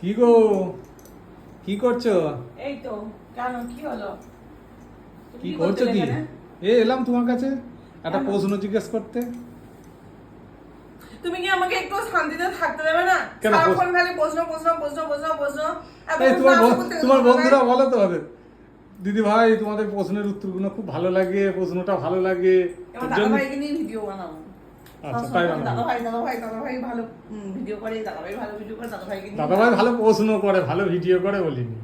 কি গো? কি করছ? এই তো কেন কি হলো? কি করছ কি? এ এলাম তোমার কাছে। একটা প্রশ্ন জিজ্ঞেস করতে। তুমি কি আমাকে একটু শান্তিতে থাকতে দেবে না? কেন? সারাক্ষণ খালি প্রশ্ন প্রশ্ন প্রশ্ন প্রশ্ন প্রশ্ন। এই তোমার তোমার বন্ধুরা হবে? বলো তোমাদের দিদি ভাই তোমাদের প্রশ্নের উত্তরগুলো খুব ভালো লাগে প্রশ্নটা ভালো লাগে। ভিডিও বানাবো। আচ্ছা বলি, দাদা ভাই ভালো প্রশ্ন করে ভালো ভিডিও করে বলিনি।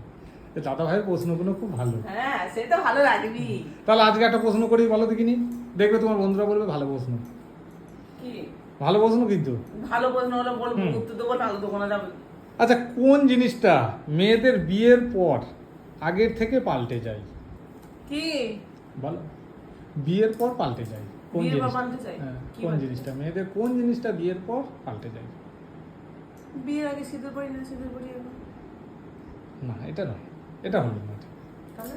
দাদা ভাইয়ের প্রশ্নগুলো খুব ভালো। হ্যাঁ সে তো ভালো লাগবি তাহলে আজকে একটা প্রশ্ন করি বলো দেখিনি? দেখবে তোমার বন্ধুরা বলবে ভালো প্রশ্ন। ভালো প্রশ্ন কিন্তু। ভালো প্রশ্ন হলো বলব। উত্তর দেবো নাহলে দেবো না যাবে। আচ্ছা কোন জিনিসটা মেয়েদের বিয়ের পর আগের থেকে পাল্টে যায়? কি? বলো। বিয়ের পর পাল্টে যায়। কোন বিয়ের পর জিনিস পাল্টে যায়? হ্যাঁ, কোন জিনিসটা? মেয়েদের কোন জিনিসটা বিয়ের পর পাল্টে যায়? বিয়ের আগে সিঁদুর পরি না সিঁদুর পরি না এটা নয়। এটা হলো না। তাহলে?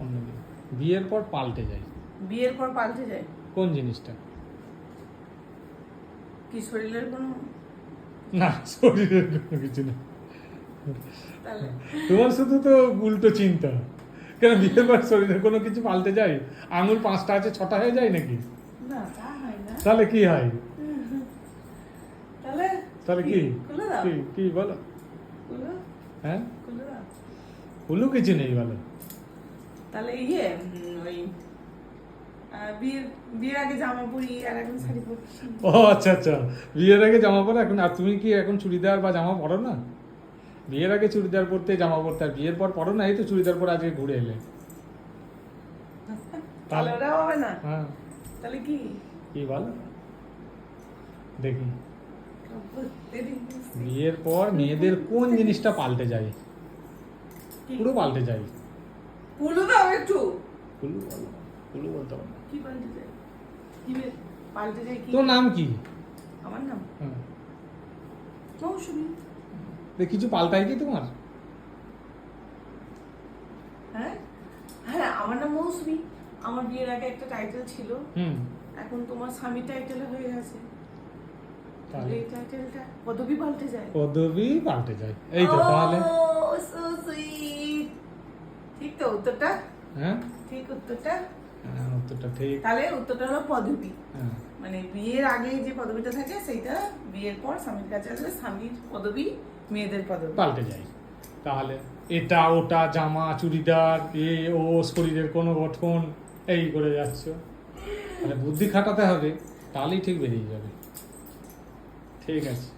অন্য জিনিস। বিয়ের পর পাল্টে যায়। বিয়ের পর পাল্টে যায়? কোন জিনিসটা? কি শরীরের কোনো? না শরীরের কোনো কিছু না। তোমার শুধু তো উল্টো চিন্তা। কেন বিয়ের পর শরীরের কোনো কিছু পাল্টে যায়? আঙুল পাঁচটা আছে ছটা হয়ে যায় নাকি? তাহলে কি হয়? তাহলে কি? কি? কি বলো? হ্যাঁ? হলু কিছু নেই বলো। তাহলে ইয়ে ওই বিয়ের আগে জামা পরি আর এখন শাড়ি পরছি। ও আচ্ছা আচ্ছা। বিয়ের আগে জামা পরো এখন আর তুমি কি এখন চুড়িদার বা জামা পরো না? বিয়ের আগে চুড়িদার পরতে জামা পরতে আর বিয়ের পর পরো না এই তো চুড়িদার পরে আজকে ঘুরে এলে। তাহলে হবে না? হ্যাঁ। তাহলে কি? কি বলো? দেখি। বিয়ের পর মেয়েদের কোন জিনিসটা পাল্টে যায়? পুরো পাল্টে যায়। কুলু দাও একটু। কুলু বলো কুলু বলতে পারো কি পাল্টে যায়? কি পাল্টে যায় কি? তোর নাম কি? আমার নাম? হ্যাঁ। মৌসুমি কিছু পাল্টায় কি তোমার? হ্যাঁ? হ্যাঁ আমার নাম মৌসুমি। আমার বিয়ের আগে একটা টাইটেল ছিল। হুম। এখন তোমার স্বামী টাইটেল হয়ে গেছে। এই টাইটেলটা পদবি পাল্টে যায়। পদবি পাল্টে যায়। এই তো তাহলে? ঠিক তো উত্তরটা? হ্যাঁ? ঠিক উত্তরটা? উত্তরটা ঠিক। তাহলে উত্তরটা হলো পদবি। হ্যাঁ। মানে বিয়ের আগে যে পদবিটা থাকে সেইটা বিয়ের পর স্বামীর কাছে আসলে স্বামীর পদবি মেয়েদের পদবি। পাল্টে যায়। তাহলে এটা ওটা জামা চুড়িদার এ ও শরীরের কোনো গঠন এই করে যাচ্ছ। তাহলে বুদ্ধি খাটাতে হবে তাহলেই ঠিক বেরিয়ে যাবে। ঠিক আছে।